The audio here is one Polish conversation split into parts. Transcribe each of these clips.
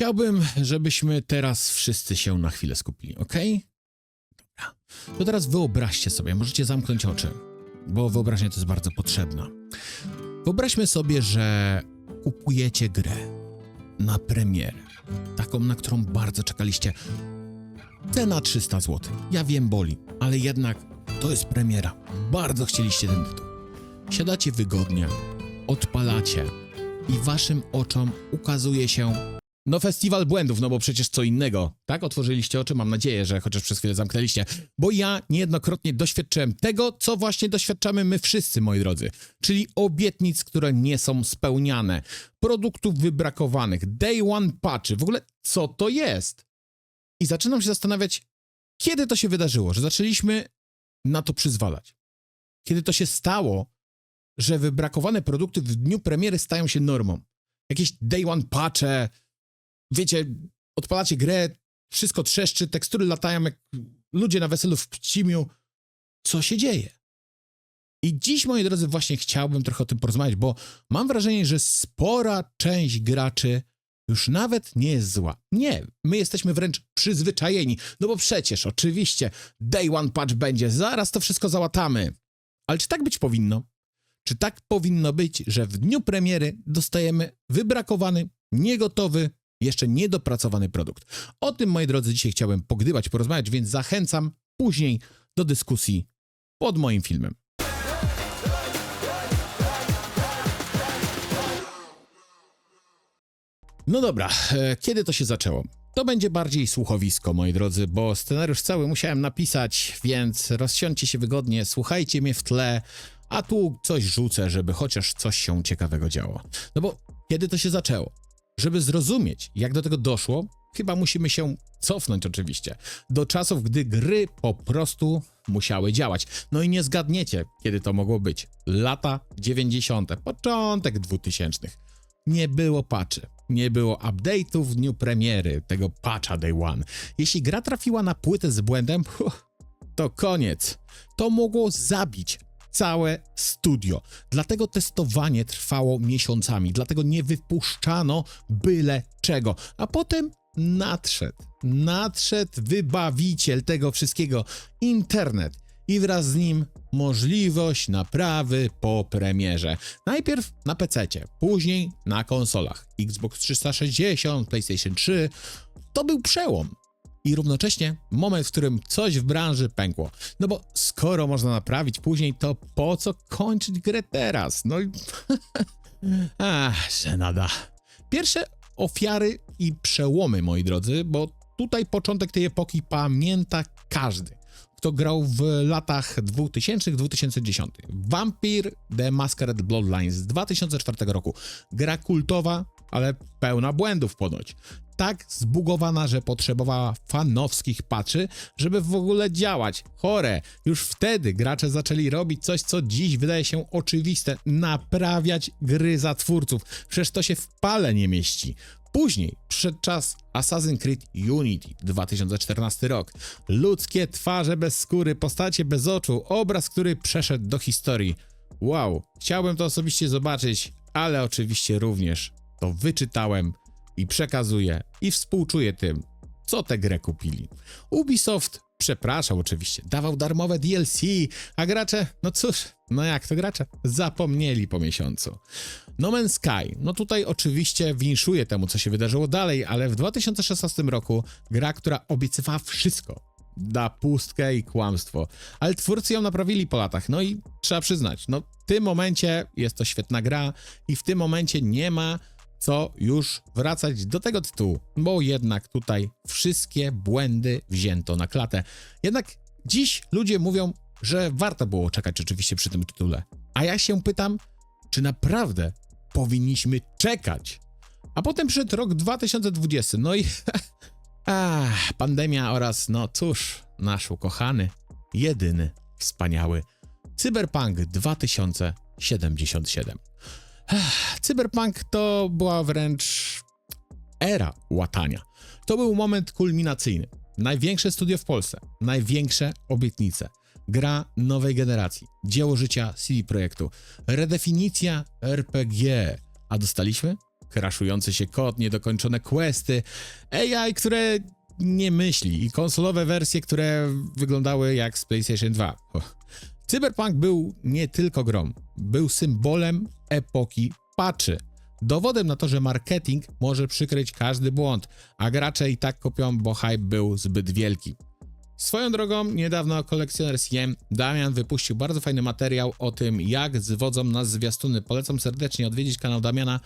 Chciałbym, żebyśmy teraz wszyscy się na chwilę skupili, ok? Dobra. To teraz wyobraźcie sobie, możecie zamknąć oczy, bo wyobraźnia to jest bardzo potrzebna. Wyobraźmy sobie, że kupujecie grę na premierę, taką, na którą bardzo czekaliście. Cena 300 zł. Ja wiem, boli, ale jednak to jest premiera. Bardzo chcieliście ten tytuł. Siadacie wygodnie, odpalacie i waszym oczom ukazuje się no festiwal błędów, no bo przecież co innego, tak? Otworzyliście oczy, mam nadzieję, że chociaż przez chwilę zamknęliście, bo ja niejednokrotnie doświadczyłem tego, co właśnie doświadczamy my wszyscy, moi drodzy, czyli obietnic, które nie są spełniane, produktów wybrakowanych, day one patchy, w ogóle co to jest? I zaczynam się zastanawiać, kiedy to się wydarzyło, że zaczęliśmy na to przyzwalać. Kiedy to się stało, że wybrakowane produkty w dniu premiery stają się normą. Jakieś day one patche, wiecie, odpalacie grę, wszystko trzeszczy, tekstury latają jak ludzie na weselu w Pcimiu. Co się dzieje? I dziś, moi drodzy, właśnie chciałbym trochę o tym porozmawiać, bo mam wrażenie, że spora część graczy już nawet nie jest zła. Nie, my jesteśmy wręcz przyzwyczajeni, no bo przecież, oczywiście, day one patch będzie, zaraz to wszystko załatamy. Ale czy tak być powinno? Czy tak powinno być, że w dniu premiery dostajemy wybrakowany, niegotowy, jeszcze niedopracowany produkt? O tym, moi drodzy, dzisiaj chciałem pogdybać, porozmawiać, więc zachęcam później do dyskusji pod moim filmem. No dobra, e, kiedy to się zaczęło? To będzie bardziej słuchowisko, moi drodzy, bo scenariusz cały musiałem napisać, więc rozsiądźcie się wygodnie, słuchajcie mnie w tle, a tu coś rzucę, żeby chociaż coś się ciekawego działo. No bo kiedy to się zaczęło? Żeby zrozumieć, jak do tego doszło, chyba musimy się cofnąć oczywiście do czasów, gdy gry po prostu musiały działać. No i nie zgadniecie, kiedy to mogło być. Lata 90., początek 2000. Nie było patchy, nie było update'ów w dniu premiery, tego patcha Day One. Jeśli gra trafiła na płytę z błędem, to koniec. To mogło zabić całe studio. Dlatego testowanie trwało miesiącami, dlatego nie wypuszczano byle czego. A potem nadszedł, nadszedł wybawiciel tego wszystkiego internet i wraz z nim możliwość naprawy po premierze. Najpierw na PC, później na konsolach Xbox 360, PlayStation 3. To był przełom. I równocześnie moment, w którym coś w branży pękło. No bo skoro można naprawić później, to po co kończyć grę teraz? No i. Ach, żenada. Pierwsze ofiary i przełomy, moi drodzy, bo tutaj początek tej epoki pamięta każdy kto grał w latach 2000-2010. Vampire The Masquerade Bloodlines z 2004 roku. Gra kultowa, ale pełna błędów ponoć. Tak zbugowana, że potrzebowała fanowskich patchy, żeby w ogóle działać. Chore. Już wtedy gracze zaczęli robić coś, co dziś wydaje się oczywiste. Naprawiać gry za twórców. Przecież to się w pale nie mieści. Później przyszedł czas Assassin's Creed Unity 2014 rok. Ludzkie twarze bez skóry, postacie bez oczu, obraz, który przeszedł do historii. Wow, chciałbym to osobiście zobaczyć, ale oczywiście również to wyczytałem i przekazuję i współczuję tym, co tę grę kupili. Ubisoft przepraszał oczywiście, dawał darmowe DLC, a gracze, no cóż, no jak to gracze, zapomnieli po miesiącu. No Man's Sky, no tutaj oczywiście winszuje temu, co się wydarzyło dalej, ale w 2016 roku gra, która obiecywała wszystko, da pustkę i kłamstwo. Ale twórcy ją naprawili po latach, no i trzeba przyznać, no w tym momencie jest to świetna gra i w tym momencie nie ma co już wracać do tego tytułu, bo jednak tutaj wszystkie błędy wzięto na klatę. Jednak dziś ludzie mówią, że warto było czekać oczywiście przy tym tytule. A ja się pytam, czy naprawdę powinniśmy czekać? A potem przyszedł rok 2020, no i ach, pandemia oraz, no cóż, nasz ukochany, jedyny, wspaniały Cyberpunk 2077. Cyberpunk to była wręcz era łatania. To był moment kulminacyjny. Największe studio w Polsce, największe obietnice. Gra nowej generacji, dzieło życia CD Projektu, redefinicja RPG. A dostaliśmy? crashujący się kod, niedokończone questy, AI, które nie myśli i konsolowe wersje, które wyglądały jak z PlayStation 2. Cyberpunk był nie tylko grą, był symbolem epoki patchy. Dowodem na to, że marketing może przykryć każdy błąd, a gracze i tak kopią, bo hype był zbyt wielki. Swoją drogą, niedawno kolekcjoner Siem Damian wypuścił bardzo fajny materiał o tym, jak zwodzą nas zwiastuny. Polecam serdecznie odwiedzić kanał Damiana,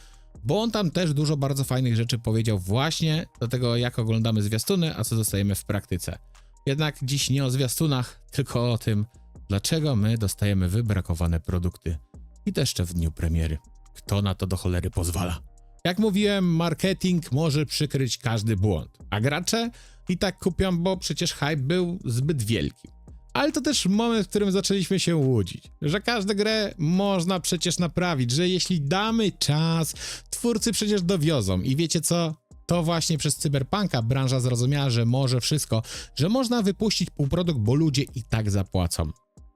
bo on tam też dużo bardzo fajnych rzeczy powiedział właśnie do tego, jak oglądamy zwiastuny, a co dostajemy w praktyce. Jednak dziś nie o zwiastunach, tylko o tym, dlaczego my dostajemy wybrakowane produkty i to jeszcze w dniu premiery. Kto na to do cholery pozwala? Jak mówiłem, marketing może przykryć każdy błąd, a gracze i tak kupią, bo przecież hype był zbyt wielki. Ale to też moment, w którym zaczęliśmy się łudzić, że każdą grę można przecież naprawić, że jeśli damy czas, twórcy przecież dowiozą i wiecie co? To właśnie przez Cyberpunka branża zrozumiała, że może wszystko, że można wypuścić półprodukt, bo ludzie i tak zapłacą.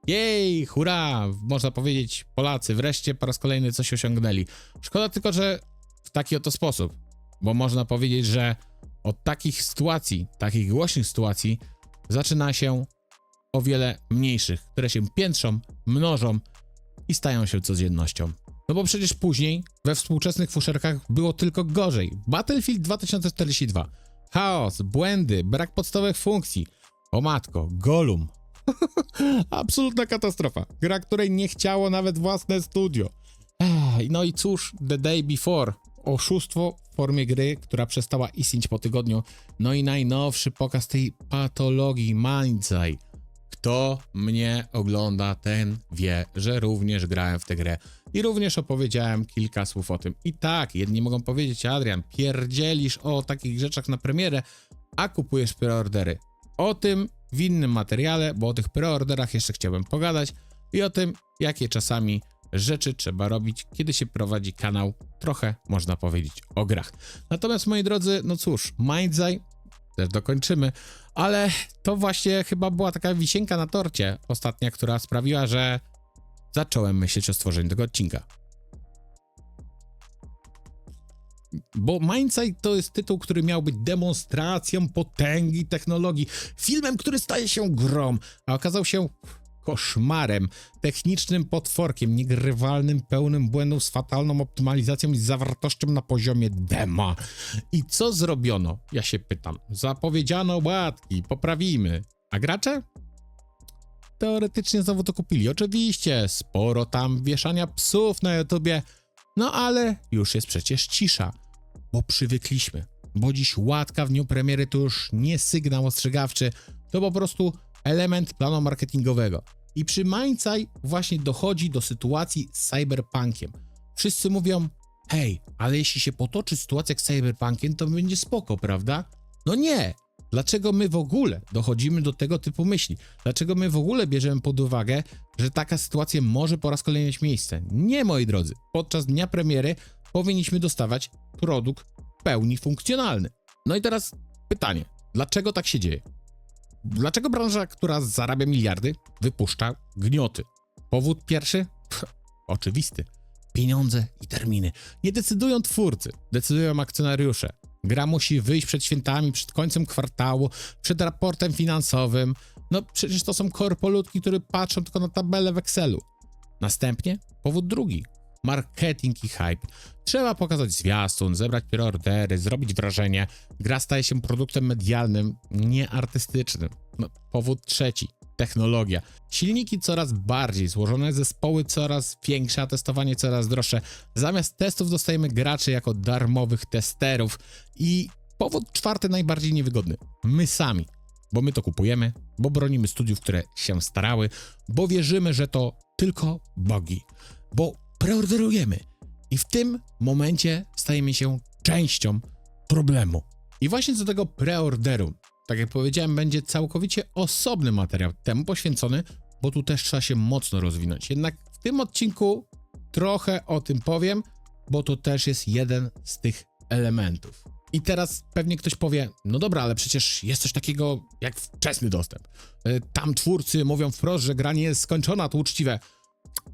Jej, hurra! Można powiedzieć, Polacy wreszcie po raz kolejny coś osiągnęli. Szkoda tylko, że w taki oto sposób, bo można powiedzieć, że od takich sytuacji, takich głośnych sytuacji, zaczyna się o wiele mniejszych, które się piętrzą, mnożą i stają się codziennością. No bo przecież później we współczesnych fuszerkach było tylko gorzej. Battlefield 2042. Chaos, błędy, brak podstawowych funkcji. O matko, Golum. Absolutna katastrofa. Gra, której nie chciało nawet własne studio. No i cóż, The Day Before. Oszustwo w formie gry, która przestała istnieć po tygodniu. No i najnowszy pokaz tej patologii Mindsay. Kto mnie ogląda, ten wie, że również grałem w tę grę i również opowiedziałem kilka słów o tym. I tak, jedni mogą powiedzieć, Adrian, pierdzielisz o takich rzeczach na premierę, a kupujesz preordery. O tym w innym materiale, bo o tych preorderach jeszcze chciałbym pogadać i o tym, jakie czasami rzeczy trzeba robić, kiedy się prowadzi kanał, trochę można powiedzieć o grach. Natomiast moi drodzy, no cóż, Mindzai też dokończymy, ale to właśnie chyba była taka wisienka na torcie ostatnia, która sprawiła, że zacząłem myśleć o stworzeniu tego odcinka. Bo Mindsight to jest tytuł, który miał być demonstracją potęgi technologii, filmem, który staje się grom, a okazał się koszmarem, technicznym potworkiem, niegrywalnym, pełnym błędów z fatalną optymalizacją i zawartością na poziomie dema. I co zrobiono? Ja się pytam. Zapowiedziano łatki, poprawimy. A gracze? Teoretycznie znowu to kupili. Oczywiście, sporo tam wieszania psów na YouTubie, no ale już jest przecież cisza, bo przywykliśmy. Bo dziś łatka w dniu premiery to już nie sygnał ostrzegawczy, to po prostu element planu marketingowego. I przy Mindsight właśnie dochodzi do sytuacji z cyberpunkiem. Wszyscy mówią, hej, ale jeśli się potoczy sytuacja z cyberpunkiem, to będzie spoko, prawda? No nie! Dlaczego my w ogóle dochodzimy do tego typu myśli? Dlaczego my w ogóle bierzemy pod uwagę, że taka sytuacja może po raz kolejny mieć miejsce? Nie, moi drodzy. Podczas dnia premiery powinniśmy dostawać produkt w pełni funkcjonalny. No i teraz pytanie, dlaczego tak się dzieje? Dlaczego branża, która zarabia miliardy, wypuszcza gnioty? Powód pierwszy? Pff, oczywisty. Pieniądze i terminy. Nie decydują twórcy, decydują akcjonariusze. Gra musi wyjść przed świętami, przed końcem kwartału, przed raportem finansowym. No przecież to są korpolutki, które patrzą tylko na tabelę w Excelu. Następnie powód drugi. Marketing i hype. Trzeba pokazać zwiastun, zebrać preordery, zrobić wrażenie. Gra staje się produktem medialnym, nie artystycznym. No, powód trzeci. Technologia. Silniki coraz bardziej złożone, zespoły coraz większe, a testowanie coraz droższe. Zamiast testów dostajemy graczy jako darmowych testerów. I powód czwarty, najbardziej niewygodny. My sami. Bo my to kupujemy, bo bronimy studiów, które się starały, bo wierzymy, że to tylko bogi. Bo preorderujemy. I w tym momencie stajemy się częścią problemu. I właśnie do tego preorderu, tak jak powiedziałem, będzie całkowicie osobny materiał temu poświęcony, bo tu też trzeba się mocno rozwinąć. Jednak w tym odcinku trochę o tym powiem, bo to też jest jeden z tych elementów. I teraz pewnie ktoś powie, no dobra, ale przecież jest coś takiego jak wczesny dostęp. Y, Tam twórcy mówią wprost, że gra nie jest skończona, to uczciwe.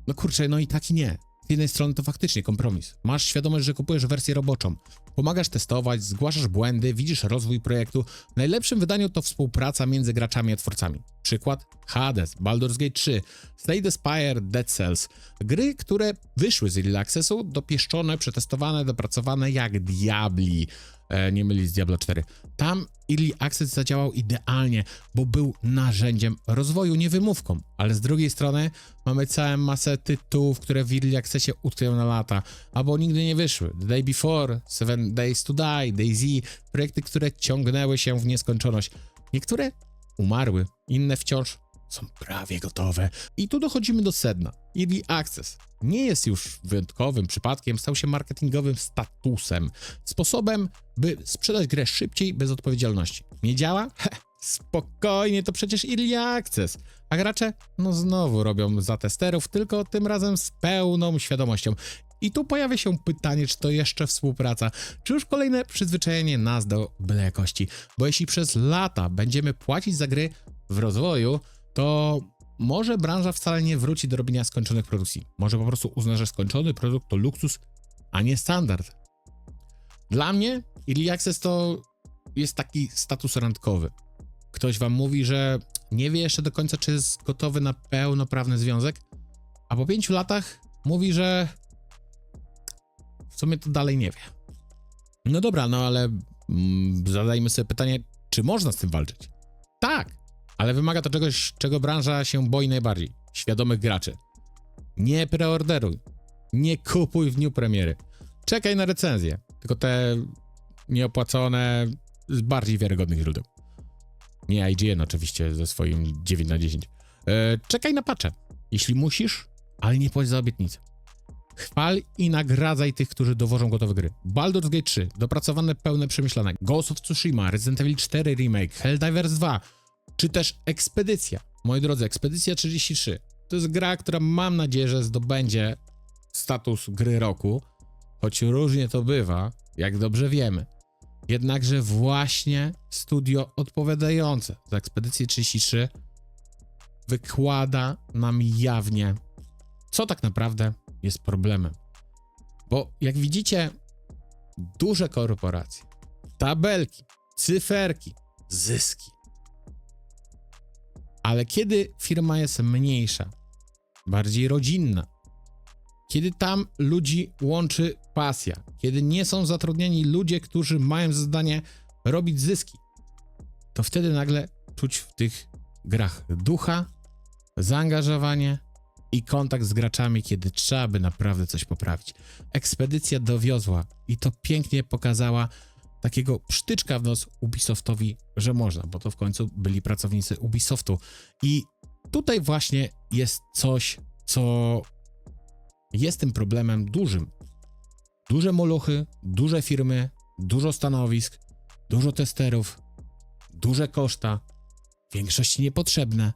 No kurczę, no i tak i nie. Z jednej strony to faktycznie kompromis. Masz świadomość, że kupujesz wersję roboczą. Pomagasz testować, zgłaszasz błędy, widzisz rozwój projektu. W najlepszym wydaniu to współpraca między graczami a twórcami. Przykład Hades, Baldur's Gate 3, Slay Spire, Dead Cells. Gry, które wyszły z Early Accessu, dopieszczone, przetestowane, dopracowane jak diabli. E, nie mylić z Diablo 4. Tam Early Access zadziałał idealnie, bo był narzędziem rozwoju, nie wymówką. Ale z drugiej strony mamy całą masę tytułów, które w Early Accessie utkwią na lata, albo nigdy nie wyszły. The Day Before, Seven Days to Die, DayZ, projekty, które ciągnęły się w nieskończoność. Niektóre umarły, inne wciąż są prawie gotowe. I tu dochodzimy do sedna. Early Access nie jest już wyjątkowym przypadkiem, stał się marketingowym statusem, sposobem, by sprzedać grę szybciej, bez odpowiedzialności. Nie działa? Heh, spokojnie, to przecież Early Access. A gracze? No znowu robią za testerów, tylko tym razem z pełną świadomością. I tu pojawia się pytanie, czy to jeszcze współpraca, czy już kolejne przyzwyczajenie nas do byle jakości. Bo jeśli przez lata będziemy płacić za gry w rozwoju, to może branża wcale nie wróci do robienia skończonych produkcji. Może po prostu uzna, że skończony produkt to luksus, a nie standard. Dla mnie Early Access to jest taki status randkowy. Ktoś wam mówi, że nie wie jeszcze do końca, czy jest gotowy na pełnoprawny związek, a po pięciu latach mówi, że w sumie to dalej nie wie. No dobra, no ale mm, zadajmy sobie pytanie, czy można z tym walczyć? Tak, ale wymaga to czegoś, czego branża się boi najbardziej. Świadomych graczy. Nie preorderuj. Nie kupuj w dniu premiery. Czekaj na recenzję. Tylko te nieopłacone z bardziej wiarygodnych źródeł. Nie IGN oczywiście ze swoim 9 na 10. E, czekaj na pacze. Jeśli musisz, ale nie płać za obietnicę. Chwal i nagradzaj tych, którzy dowożą gotowe gry. Baldur's Gate 3, dopracowane, pełne, przemyślane. Ghost of Tsushima, Resident Evil 4 Remake, Helldivers 2, czy też Ekspedycja. Moi drodzy, Ekspedycja 33 to jest gra, która mam nadzieję, że zdobędzie status gry roku, choć różnie to bywa, jak dobrze wiemy. Jednakże właśnie studio odpowiadające za Ekspedycję 33 wykłada nam jawnie, co tak naprawdę jest problemem. Bo jak widzicie, duże korporacje, tabelki, cyferki, zyski. Ale kiedy firma jest mniejsza, bardziej rodzinna, kiedy tam ludzi łączy pasja, kiedy nie są zatrudnieni ludzie, którzy mają za zadanie robić zyski, to wtedy nagle czuć w tych grach ducha, zaangażowanie i kontakt z graczami, kiedy trzeba by naprawdę coś poprawić. Ekspedycja dowiozła i to pięknie pokazała takiego psztyczka w nos Ubisoftowi, że można, bo to w końcu byli pracownicy Ubisoftu. I tutaj właśnie jest coś, co jest tym problemem dużym. Duże moluchy, duże firmy, dużo stanowisk, dużo testerów, duże koszta, w większości niepotrzebne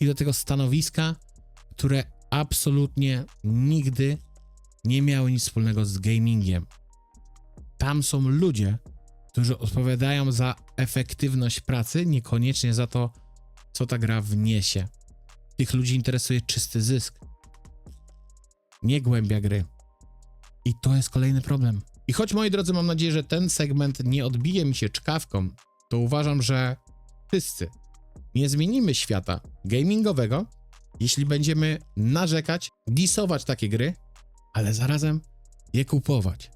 i do tego stanowiska, które absolutnie nigdy nie miały nic wspólnego z gamingiem. Tam są ludzie, którzy odpowiadają za efektywność pracy, niekoniecznie za to, co ta gra wniesie. Tych ludzi interesuje czysty zysk, nie głębia gry. I to jest kolejny problem. I choć moi drodzy, mam nadzieję, że ten segment nie odbije mi się czkawką, to uważam, że wszyscy nie zmienimy świata gamingowego, jeśli będziemy narzekać, disować takie gry, ale zarazem je kupować.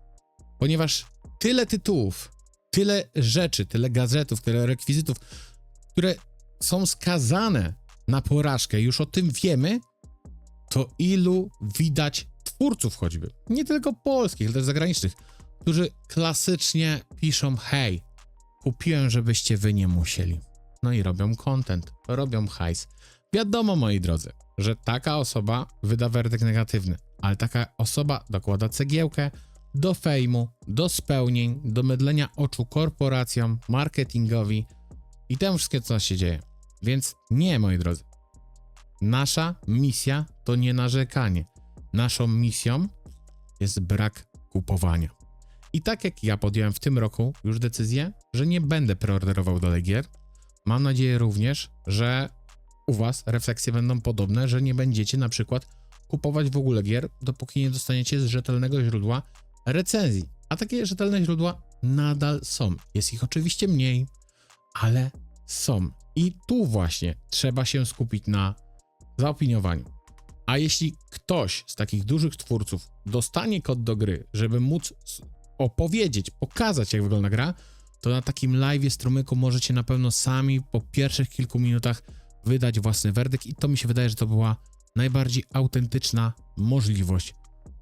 Ponieważ tyle tytułów, tyle rzeczy, tyle gazetów, tyle rekwizytów, które są skazane na porażkę, już o tym wiemy, to ilu widać twórców choćby, nie tylko polskich, ale też zagranicznych, którzy klasycznie piszą hej, kupiłem, żebyście wy nie musieli. No i robią content, robią hajs. Wiadomo, moi drodzy, że taka osoba wyda werdykt negatywny, ale taka osoba dokłada cegiełkę do fejmu, do spełnień, do mydlenia oczu korporacjom, marketingowi i temu wszystkiego, co się dzieje. Więc nie, moi drodzy. Nasza misja to nie narzekanie. Naszą misją jest brak kupowania. I tak jak ja podjąłem w tym roku już decyzję, że nie będę preorderował dalej gier, mam nadzieję również, że u Was refleksje będą podobne, że nie będziecie na przykład kupować w ogóle gier, dopóki nie dostaniecie z rzetelnego źródła recenzji. A takie rzetelne źródła nadal są. Jest ich oczywiście mniej, ale są. I tu właśnie trzeba się skupić na zaopiniowaniu. A jeśli ktoś z takich dużych twórców dostanie kod do gry, żeby móc opowiedzieć, pokazać, jak wygląda gra, to na takim live strumyku możecie na pewno sami po pierwszych kilku minutach wydać własny werdykt i to mi się wydaje, że to była najbardziej autentyczna możliwość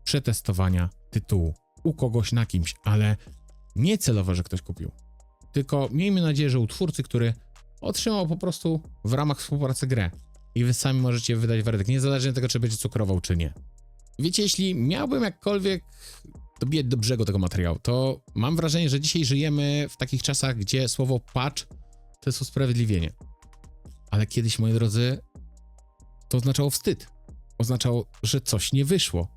przetestowania tytułu u kogoś na kimś, ale nie celowo, że ktoś kupił. Tylko miejmy nadzieję, że u twórcy, który otrzymał po prostu w ramach współpracy grę i wy sami możecie wydać werdykt, niezależnie od tego, czy będzie cukrował, czy nie. Wiecie, jeśli miałbym jakkolwiek dobijać do brzegu tego materiału, to mam wrażenie, że dzisiaj żyjemy w takich czasach, gdzie słowo patch to jest usprawiedliwienie. Ale kiedyś, moi drodzy, to oznaczało wstyd. Oznaczało, że coś nie wyszło.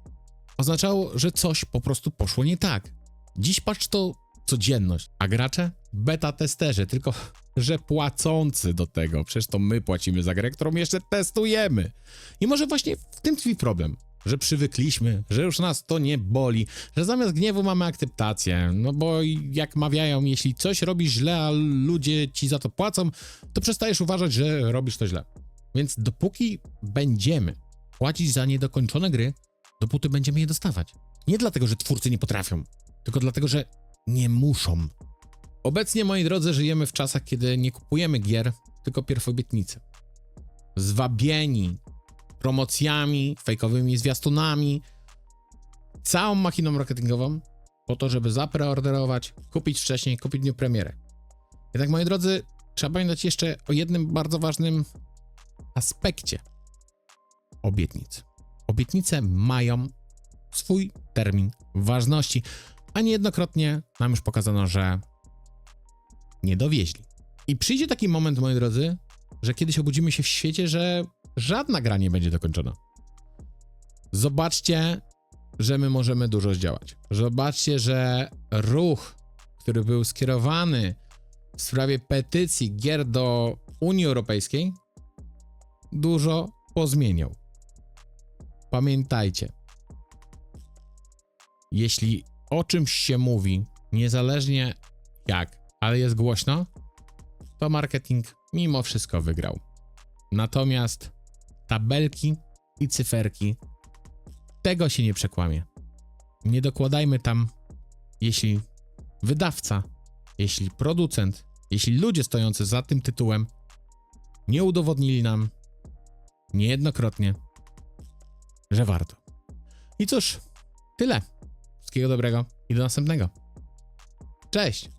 Oznaczało, że coś po prostu poszło nie tak. Dziś patch to codzienność, a gracze? Beta testerzy, tylko że płacący do tego. Przecież to my płacimy za grę, którą jeszcze testujemy. I może właśnie w tym tkwi problem, że przywykliśmy, że już nas to nie boli, że zamiast gniewu mamy akceptację. No bo jak mawiają, jeśli coś robisz źle, a ludzie ci za to płacą, to przestajesz uważać, że robisz to źle. Więc dopóki będziemy płacić za niedokończone gry, dopóty będziemy je dostawać. Nie dlatego, że twórcy nie potrafią, tylko dlatego, że nie muszą. Obecnie, moi drodzy, żyjemy w czasach, kiedy nie kupujemy gier, tylko pierwobietnice. Zwabieni promocjami, fejkowymi zwiastunami, całą machiną marketingową po to, żeby zapreorderować, kupić wcześniej, kupić w dniu premiery. Jednak, moi drodzy, trzeba pamiętać jeszcze o jednym bardzo ważnym aspekcie obietnic. Obietnice mają swój termin ważności, a niejednokrotnie nam już pokazano, że nie dowieźli. I przyjdzie taki moment, moi drodzy, że kiedyś obudzimy się w świecie, że żadna gra nie będzie dokończona. Zobaczcie, że my możemy dużo zdziałać. Zobaczcie, że ruch, który był skierowany w sprawie petycji gier do Unii Europejskiej, dużo pozmieniał. Pamiętajcie, jeśli o czymś się mówi, niezależnie jak, ale jest głośno, to marketing mimo wszystko wygrał. Natomiast tabelki i cyferki tego się nie przekłamie. Nie dokładajmy tam, jeśli wydawca, jeśli producent, jeśli ludzie stojący za tym tytułem nie udowodnili nam niejednokrotnie, że warto. I cóż, tyle. Wszystkiego dobrego i do następnego. Cześć!